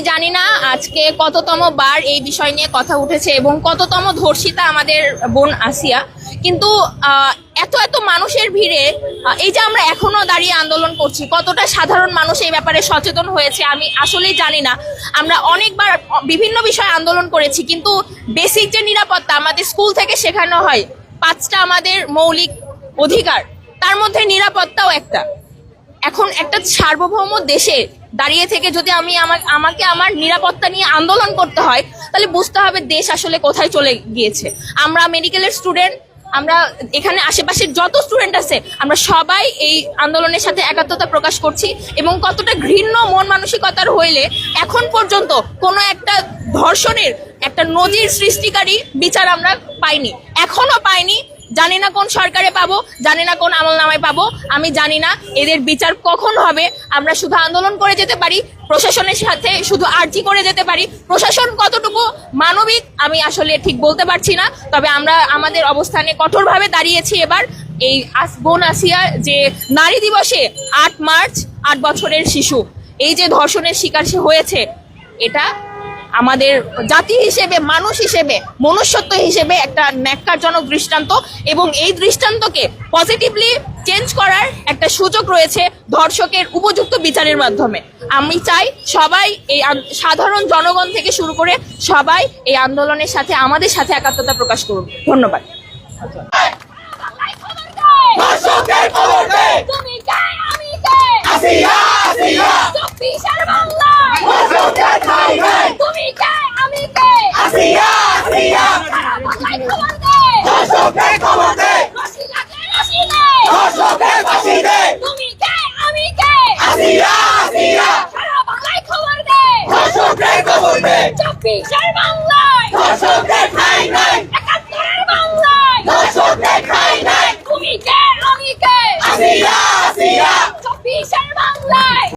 আমি জানি না আজকে কততম বার এই বিষয় নিয়ে কথা উঠেছে এবং কততম ধর্ষিতা আমাদের বোন আসিয়া। কিন্তু এত এত মানুষের ভিড়ে এই যে আমরা এখনও দাঁড়িয়ে আন্দোলন করছি, কতটা সাধারণ মানুষ এই ব্যাপারে সচেতন হয়েছে আমি আসলেই জানি না। আমরা অনেকবার বিভিন্ন বিষয়ে আন্দোলন করেছি, কিন্তু বেসিক যে নিরাপত্তা আমাদের স্কুল থেকে শেখানো হয়, পাঁচটা আমাদের মৌলিক অধিকার, তার মধ্যে নিরাপত্তাও একটা। এখন একটা সার্বভৌম দেশে দাঁড়িয়ে থেকে যদি আমি আমার আমাকে আমার নিরাপত্তা নিয়ে আন্দোলন করতে হয়, তাহলে বুঝতে হবে দেশ আসলে কোথায় চলে গিয়েছে। আমরা মেডিকেলের স্টুডেন্ট আমরা এখানে আশেপাশের যত স্টুডেন্ট আছে, আমরা সবাই এই আন্দোলনের সাথে একাত্মতা প্রকাশ করছি এবং কতটা ঘৃণ্য মন মানসিকতার হইলে এখন পর্যন্ত কোনো একটা ধর্ষণের একটা নজির সৃষ্টিকারী বিচার আমরা পাইনি। এখনও পাইনি। জানি না কোন সরকারে পাবো, জানি না কোন আমল নামায় পাবো, আমি জানি না এদের বিচার কখন হবে। আমরা শুধু আন্দোলন করে যেতে পারি, প্রশাসনের সাথে শুধু আর্জি করে যেতে পারি। প্রশাসন কতটুকু মানবিক, আমি আসলে ঠিক বলতে পারছি না, তবে আমরা আমাদের অবস্থানে কঠোরভাবে দাঁড়িয়েছি এবার। এই বোন আসিয়া যে নারী দিবসে আট মার্চ, আট বছরের শিশু, এই যে ধর্ষণের শিকার সে হয়েছে, এটা আমাদের জাতি হিসেবে, মানুষ হিসেবে, মনুষ্যত্ব হিসেবে একটা ন্যাক্কারজনক দৃষ্টান্ত এবং এই দৃষ্টান্তকে পজিটিভলি চেঞ্জ করার একটা সুযোগ রয়েছে ধর্ষকের উপযুক্ত বিচারের মাধ্যমে। আমি চাই সবাই এই সাধারণ জনগণ থেকে শুরু করে সবাই এই আন্দোলনের সাথে, আমাদের সাথে একাত্মতা প্রকাশ করুন ধন্যবাদ ধর্ষকের খবর দে তুমি কে আমি কে আসিয়া আসিয়া চব্বিশের বাংলায় ধর্ষকের ঠাই নেই তুমি কে আমি কে আসিয়া আসিয়া খবর দে ধর্ষকের খবর দে রসিলাকে রসিলে ধর্ষকের ফাঁসি দে তুমি কে আমি কে আসিয়া আসিয়া সারা বাংলায় খবর দে ধর্ষকের খবর দে চব্বিশের বাংলায় ধর্ষকের ঠাই নেই একা